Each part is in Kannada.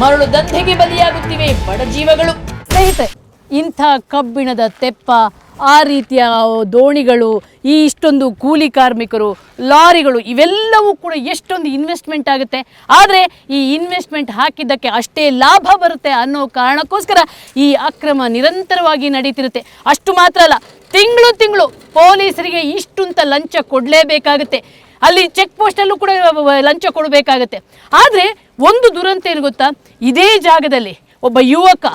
ಮರಳು ದಂಧೆಗೆ ಬಲಿಯಾಗುತ್ತಿವೆ ಬಡ ಜೀವಗಳು. ಸ್ನೇಹಿತರೆ, ಇಂಥ ಕಬ್ಬಿಣದ ತೆಪ್ಪ, ಆ ರೀತಿಯ ದೋಣಿಗಳು, ಈ ಇಷ್ಟೊಂದು ಕೂಲಿ ಕಾರ್ಮಿಕರು, ಲಾರಿಗಳು, ಇವೆಲ್ಲವೂ ಕೂಡ ಎಷ್ಟೊಂದು ಇನ್ವೆಸ್ಟ್ಮೆಂಟ್ ಆಗುತ್ತೆ. ಆದರೆ ಈ ಇನ್ವೆಸ್ಟ್ಮೆಂಟ್ ಹಾಕಿದ್ದಕ್ಕೆ ಅಷ್ಟೇ ಲಾಭ ಬರುತ್ತೆ ಅನ್ನೋ ಕಾರಣಕ್ಕೋಸ್ಕರ ಈ ಅಕ್ರಮ ನಿರಂತರವಾಗಿ ನಡೀತಿರುತ್ತೆ. ಅಷ್ಟು ಮಾತ್ರ ಅಲ್ಲ, ತಿಂಗಳು ತಿಂಗಳು ಪೊಲೀಸರಿಗೆ ಇಷ್ಟುಂತ ಲಂಚ ಕೊಡಲೇಬೇಕಾಗುತ್ತೆ. ಅಲ್ಲಿ ಚೆಕ್ ಪೋಸ್ಟಲ್ಲೂ ಕೂಡ ಲಂಚ ಕೊಡಬೇಕಾಗತ್ತೆ. ಆದರೆ ಒಂದು ದುರಂತ ಏನು ಗೊತ್ತಾ? ಇದೇ ಜಾಗದಲ್ಲಿ ಒಬ್ಬ ಯುವಕ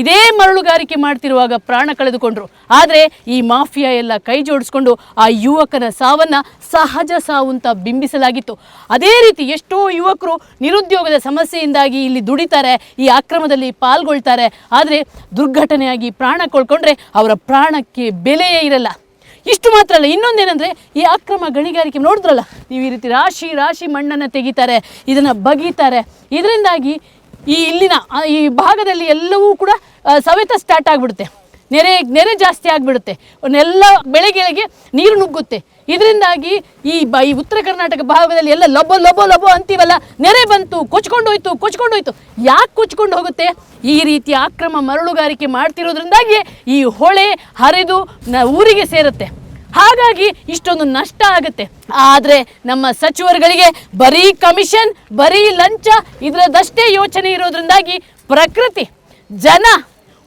ಇದೇ ಮರಳುಗಾರಿಕೆ ಮಾಡ್ತಿರುವಾಗ ಪ್ರಾಣ ಕಳೆದುಕೊಂಡ್ರು. ಆದರೆ ಈ ಮಾಫಿಯಾ ಎಲ್ಲ ಕೈ ಜೋಡಿಸ್ಕೊಂಡು ಆ ಯುವಕನ ಸಾವನ್ನ ಸಹಜ ಸಾವು ಅಂತ ಬಿಂಬಿಸಲಾಗಿತ್ತು. ಅದೇ ರೀತಿ ಎಷ್ಟೋ ಯುವಕರು ನಿರುದ್ಯೋಗದ ಸಮಸ್ಯೆಯಿಂದಾಗಿ ಇಲ್ಲಿ ದುಡಿತಾರೆ, ಈ ಅಕ್ರಮದಲ್ಲಿ ಪಾಲ್ಗೊಳ್ತಾರೆ. ಆದರೆ ದುರ್ಘಟನೆಯಾಗಿ ಪ್ರಾಣ ಕಳ್ಕೊಂಡ್ರೆ ಅವರ ಪ್ರಾಣಕ್ಕೆ ಬೆಲೆಯೇ ಇರಲ್ಲ. ಇಷ್ಟು ಮಾತ್ರ ಅಲ್ಲ, ಇನ್ನೊಂದೇನೆಂದರೆ ಈ ಅಕ್ರಮ ಗಣಿಗಾರಿಕೆ ನೋಡಿದ್ರಲ್ಲ, ನೀವು ಈ ರೀತಿ ರಾಶಿ ರಾಶಿ ಮಣ್ಣನ್ನು ತೆಗಿತಾರೆ, ಇದನ್ನು ಬಗೀತಾರೆ, ಇದರಿಂದಾಗಿ ಈ ಇಲ್ಲಿನ ಈ ಭಾಗದಲ್ಲಿ ಎಲ್ಲವೂ ಕೂಡ ಸವೆತ ಸ್ಟಾರ್ಟ್ ಆಗಿಬಿಡುತ್ತೆ. ನೆರೆ ನೆರೆ ಜಾಸ್ತಿ ಆಗಿಬಿಡುತ್ತೆ. ಎಲ್ಲ ಬೆಳೆಗಳಿಗೆ ನೀರು ನುಗ್ಗುತ್ತೆ. ಇದರಿಂದಾಗಿ ಈ ಬ ಈ ಉತ್ತರ ಕರ್ನಾಟಕ ಭಾಗದಲ್ಲಿ ಎಲ್ಲ ಲಬೋ ಲಬೋ ಲಬೋ ಅಂತೀವಲ್ಲ, ನೆರೆ ಬಂತು ಕೊಚ್ಕೊಂಡು ಹೋಯ್ತು ಕೊಚ್ಕೊಂಡು ಹೋಯ್ತು ಯಾಕೆ ಕೊಚ್ಕೊಂಡು ಹೋಗುತ್ತೆ? ಈ ರೀತಿ ಅಕ್ರಮ ಮರಳುಗಾರಿಕೆ ಮಾಡ್ತಿರೋದ್ರಿಂದಾಗಿ ಈ ಹೊಳೆ ಹರಿದು ನ ಊರಿಗೆ ಸೇರುತ್ತೆ. ಹಾಗಾಗಿ ಇಷ್ಟೊಂದು ನಷ್ಟ ಆಗುತ್ತೆ. ಆದರೆ ನಮ್ಮ ಸಚಿವರುಗಳಿಗೆ ಬರೀ ಕಮಿಷನ್, ಬರೀ ಲಂಚ ಇದರದಷ್ಟೇ ಯೋಚನೆ ಇರೋದ್ರಿಂದಾಗಿ ಪ್ರಕೃತಿ, ಜನ,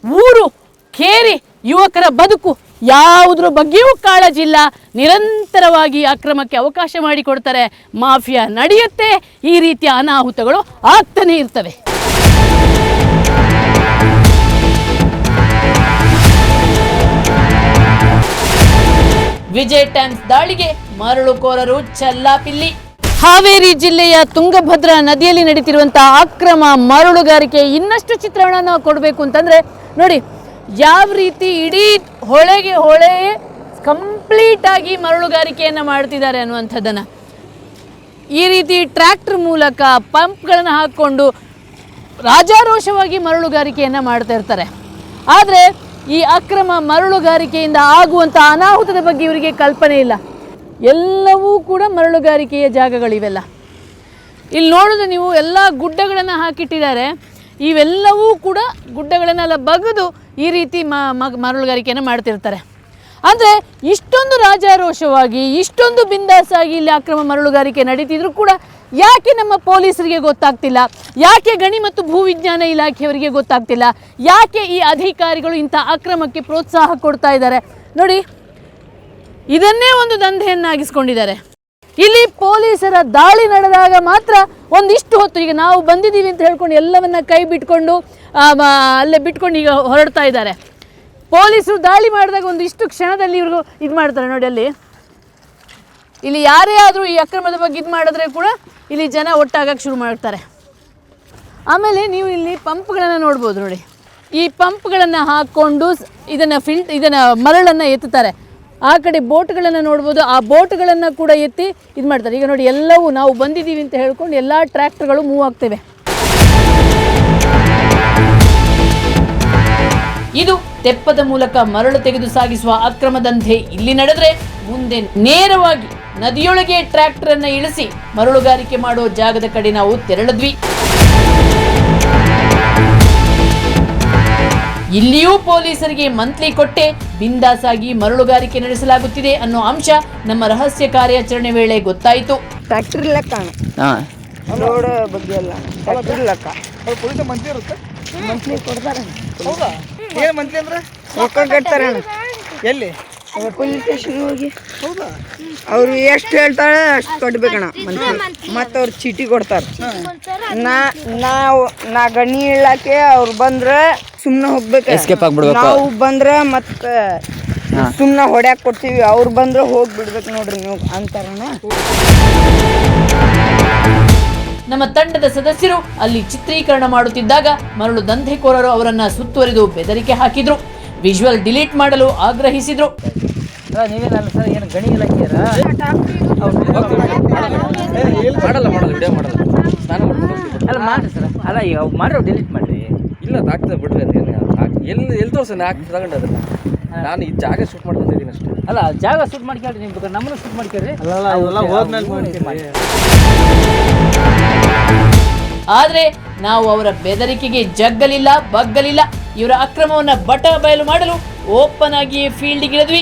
ಊರು ಕೇರಿ, ಯುವಕರ ಬದುಕು ಯಾವುದ್ರ ಬಗ್ಗೆಯೂ ಕಾಳಜಿ ಇಲ್ಲ ನಿರಂತರವಾಗಿ ಅಕ್ರಮಕ್ಕೆ ಅವಕಾಶ ಮಾಡಿಕೊಡ್ತಾರೆ. ಮಾಫಿಯಾ ನಡೆಯುತ್ತೆ. ಈ ರೀತಿಯ ಅನಾಹುತಗಳು ಆಗ್ತಾನೆ ಇರ್ತವೆ. ವಿಜಯ್ ಟೈಮ್ಸ್ ದಾಳಿಗೆ ಮರಳುಕೋರರು ಚಲ್ಲಾಪಿಲ್ಲಿ. ಹಾವೇರಿ ಜಿಲ್ಲೆಯ ತುಂಗಭದ್ರಾ ನದಿಯಲ್ಲಿ ನಡೀತಿರುವಂತಹ ಅಕ್ರಮ ಮರಳುಗಾರಿಕೆ ಇನ್ನಷ್ಟು ಚಿತ್ರಣನ ಕೊಡಬೇಕು ಅಂತಂದ್ರೆ ನೋಡಿ ಯಾವ ರೀತಿ ಇಡೀ ಹೊಳೆಗೆ ಹೊಳೆ ಕಂಪ್ಲೀಟ್ ಆಗಿ ಮರಳುಗಾರಿಕೆಯನ್ನು ಮಾಡ್ತಿದ್ದಾರೆ ಅನ್ನುವಂಥದ್ದನ್ನು. ಈ ರೀತಿ ಟ್ರ್ಯಾಕ್ಟರ್ ಮೂಲಕ ಪಂಪ್ಗಳನ್ನು ಹಾಕ್ಕೊಂಡು ರಾಜಾರೋಷವಾಗಿ ಮರಳುಗಾರಿಕೆಯನ್ನು ಮಾಡ್ತಾ ಇರ್ತಾರೆ. ಆದರೆ ಈ ಅಕ್ರಮ ಮರಳುಗಾರಿಕೆಯಿಂದ ಆಗುವಂಥ ಅನಾಹುತದ ಬಗ್ಗೆ ಇವರಿಗೆ ಕಲ್ಪನೆ ಇಲ್ಲ. ಎಲ್ಲವೂ ಕೂಡ ಮರಳುಗಾರಿಕೆಯ ಜಾಗಗಳಿವೆಲ್ಲ. ಇಲ್ಲಿ ನೋಡಿದ್ರೆ ನೀವು ಎಲ್ಲ ಗುಡ್ಡಗಳನ್ನು ಹಾಕಿಟ್ಟಿದ್ದಾರೆ. ಇವೆಲ್ಲವೂ ಕೂಡ ಗುಡ್ಡಗಳನ್ನೆಲ್ಲ ಬಗೆದು ಈ ರೀತಿ ಮ ಮರಳುಗಾರಿಕೆಯನ್ನು ಮಾಡ್ತಿರ್ತಾರೆ. ಅಂದರೆ ಇಷ್ಟೊಂದು ರಾಜಾರೋಷವಾಗಿ, ಇಷ್ಟೊಂದು ಬಿಂದಾಸಾಗಿ ಇಲ್ಲಿ ಅಕ್ರಮ ಮರಳುಗಾರಿಕೆ ನಡೀತಿದ್ರು ಕೂಡ ಯಾಕೆ ನಮ್ಮ ಪೊಲೀಸರಿಗೆ ಗೊತ್ತಾಗ್ತಿಲ್ಲ? ಯಾಕೆ ಗಣಿ ಮತ್ತು ಭೂವಿಜ್ಞಾನ ಇಲಾಖೆಯವರಿಗೆ ಗೊತ್ತಾಗ್ತಿಲ್ಲ? ಯಾಕೆ ಈ ಅಧಿಕಾರಿಗಳು ಇಂಥ ಅಕ್ರಮಕ್ಕೆ ಪ್ರೋತ್ಸಾಹ ಕೊಡ್ತಾ ಇದ್ದಾರೆ? ನೋಡಿ, ಇದನ್ನೇ ಒಂದು ದಂಧೆಯನ್ನಾಗಿಸ್ಕೊಂಡಿದ್ದಾರೆ. ಇಲ್ಲಿ ಪೊಲೀಸರ ದಾಳಿ ನಡೆದಾಗ ಮಾತ್ರ ಒಂದಿಷ್ಟು ಹೊತ್ತು, ಈಗ ನಾವು ಬಂದಿದ್ದೀವಿ ಅಂತ ಹೇಳ್ಕೊಂಡು ಎಲ್ಲವನ್ನ ಕೈ ಬಿಟ್ಕೊಂಡು ಅಲ್ಲೇ ಬಿಟ್ಕೊಂಡು ಈಗ ಹೊರಡ್ತಾ ಇದ್ದಾರೆ. ಪೊಲೀಸರು ದಾಳಿ ಮಾಡಿದಾಗ ಒಂದಿಷ್ಟು ಕ್ಷಣದಲ್ಲಿ ಇವ್ರಿಗೂ ಇದು ಮಾಡ್ತಾರೆ ನೋಡಿ ಅಲ್ಲಿ. ಇಲ್ಲಿ ಯಾರೇ ಆದರೂ ಈ ಅಕ್ರಮದ ಬಗ್ಗೆ ಇದು ಮಾಡಿದ್ರೆ ಕೂಡ ಇಲ್ಲಿ ಜನ ಒಟ್ಟಾಗಕ್ಕೆ ಶುರು ಮಾಡ್ತಾರೆ. ಆಮೇಲೆ ನೀವು ಇಲ್ಲಿ ಪಂಪ್ಗಳನ್ನು ನೋಡ್ಬೋದು ನೋಡಿ. ಈ ಪಂಪ್ಗಳನ್ನು ಹಾಕ್ಕೊಂಡು ಇದನ್ನು ಫಿಲ್ಟ್, ಇದನ್ನು ಮರಳನ್ನು ಎತ್ತುತ್ತಾರೆ. ಆ ಕಡೆ ಬೋಟ್ಗಳನ್ನು ನೋಡ್ಬೋದು, ಆ ಬೋಟ್ಗಳನ್ನು ಕೂಡ ಎತ್ತಿ ಇದು ಮಾಡ್ತಾರೆ. ಈಗ ನೋಡಿ, ಎಲ್ಲವೂ ನಾವು ಬಂದಿದ್ದೀವಿ ಅಂತ ಹೇಳ್ಕೊಂಡು ಎಲ್ಲ ಟ್ರ್ಯಾಕ್ಟರ್ಗಳು ಮೂವ್ ಆಗ್ತವೆ. ಇದು ತೆಪ್ಪದ ಮೂಲಕ ಮರಳು ತೆಗೆದು ಸಾಗಿಸುವ ಅಕ್ರಮ ದಂಧೆ. ಇಲ್ಲಿ ನಡೆದ್ರೆ ಮುಂದೆ ನೇರವಾಗಿ ನದಿಯೊಳಗೆ ಟ್ರ್ಯಾಕ್ಟರ್ ಅನ್ನ ಇಳಿಸಿ ಮರಳುಗಾರಿಕೆ ಮಾಡೋ ಜಾಗದ ಕಡೆ ನಾವು ತೆರಳಿದ್ವಿ. ಇಲ್ಲಿಯೂ ಪೊಲೀಸರಿಗೆ ಮಂತ್ಲಿ ಕೊಟ್ಟೆ. ಬಿಂದಾಸಾಗಿ ಮರಳುಗಾರಿಕೆ ನಡೆಸಲಾಗುತ್ತಿದೆ ಅನ್ನೋ ಅಂಶ ನಮ್ಮ ರಹಸ್ಯ ಕಾರ್ಯಾಚರಣೆ ವೇಳೆ ಗೊತ್ತಾಯಿತು. ಟ್ರ್ಯಾಕ್ಟರ್ ಲೆಕ್ಕ ಹಾಂ. ರೋಡ್ ಬಗ್ಗೆ ಎಲ್ಲ ಲೆಕ್ಕ. ಪೊಲೀಸ್ ಮಂತ್ಲಿ ಇರುತ್ತೆ? ಮಂತ್ಲಿ ಕೊಡ್ತಾರೆ ಹೌದಾ? ಏನು ಮಂತ್ಲಿ ಅಂದ್ರೆ? ರೊಕ್ಕ ಕಟ್ತಾರೆ ಅಣ್ಣ. ಎಲ್ಲಿ? ಪೊಲೀಸ್ ಸ್ಟೇಷನ್ ಹೋಗಿ. ಹೌದಾ? ಅವ್ರು ಎಷ್ಟು ಹೇಳ್ತಾಳೆ ಅಷ್ಟು ಕೊಡ್ಬೇಕಣ್ಣ ಮಂತ್ಲಿ ಮತ್ತು ಅವ್ರು ಚೀಟಿ ಕೊಡ್ತಾರೆ. ನಾ ನಾವು ನಾ ಗಣಿ ಇಳಾಕೆ ಅವ್ರು ಬಂದ್ರೆ ಸುಮ್ಮನೆ ಹೋಗ್ಬೇಕು? ಎಸ್ಕೇಪ್ ಆಗ್ಬಿಡ್ಬೇಕು. ನಾವು ಬಂದ್ರೆ ಮತ್ತೆ ಸುಮ್ಮನೆ ಹೊಡ್ಯಾಕ್ ಕೊಡ್ತೀವಿ. ಅವ್ರು ಬಂದ್ರೆ ಹೋಗಿ ಬಿಡ್ಬೇಕು ನೋಡ್ರಿ ನೀವು ಅಂತಾರಣ ನಮ್ಮ ತಂಡದ ಸದಸ್ಯರು ಅಲ್ಲಿ ಚಿತ್ರೀಕರಣ ಮಾಡುತ್ತಿದ್ದಾಗ ಮರಳು ದಂಧೆಕೋರರು ಅವರನ್ನ ಸುತ್ತುವರಿದು ಬೆದರಿಕೆ ಹಾಕಿದ್ರು. ವಿಜುವಲ್ ಡಿಲೀಟ್ ಮಾಡಲು ಆಗ್ರಹಿಸಿದ್ರು. ನೀವೇನಲ್ಲ ಸರ್ ಏನು ಗಣಿ ಇಲಾಖೆಯರ ಮಾಡಲ್ಲ ವಿಡಿಯೋ. ಅಲ್ಲ ಮಾಡಿ ಸರ್. ಅಲ್ಲ ಈಗ ಅವು ಮಾಡ್ರಿ ಡಿಲೀಟ್ ಮಾಡಿರಿ. ಇಲ್ಲ ಅದು ಆಗ್ತದೆ ಬಿಡ್ರಿ ಅದೇನು ಎಲ್ಲಿ ಎಲ್ಲಿ ತೋರ್ಸ ಹಾಕಿ ತಗೊಂಡು ಅದನ್ನ. ನಾನು ಈ ಜಾಗ ಶೂಟ್ ಮಾಡ್ಕೊಂಡಿದ್ದೀನಿ ಅಷ್ಟೇ. ಅಲ್ಲ ಜಾಗ ಶೂಟ್ ಮಾಡ್ಕೊಳ್ರಿ ನೀವು ಬೇಕಾದ್ರೆ. ನಮ್ಮನ್ನು ಶೂಟ್ ಮಾಡ್ಕೊಳ್ರಿ ಅಲ್ಲ ಹೋದ್ಮೇಲೆ ಆದ್ರೆ ನಾವು ಅವರ ಬೆದರಿಕೆಗೆ ಜಗ್ಗಲಿಲ್ಲ ಬಗ್ಗಲಿಲ್ಲ. ಇವರ ಅಕ್ರಮವನ್ನು ಬಟ ಬಯಲು ಮಾಡಲು ಓಪನ್ ಆಗಿ ಫೀಲ್ಡ್ಗಿಳಿದ್ವಿ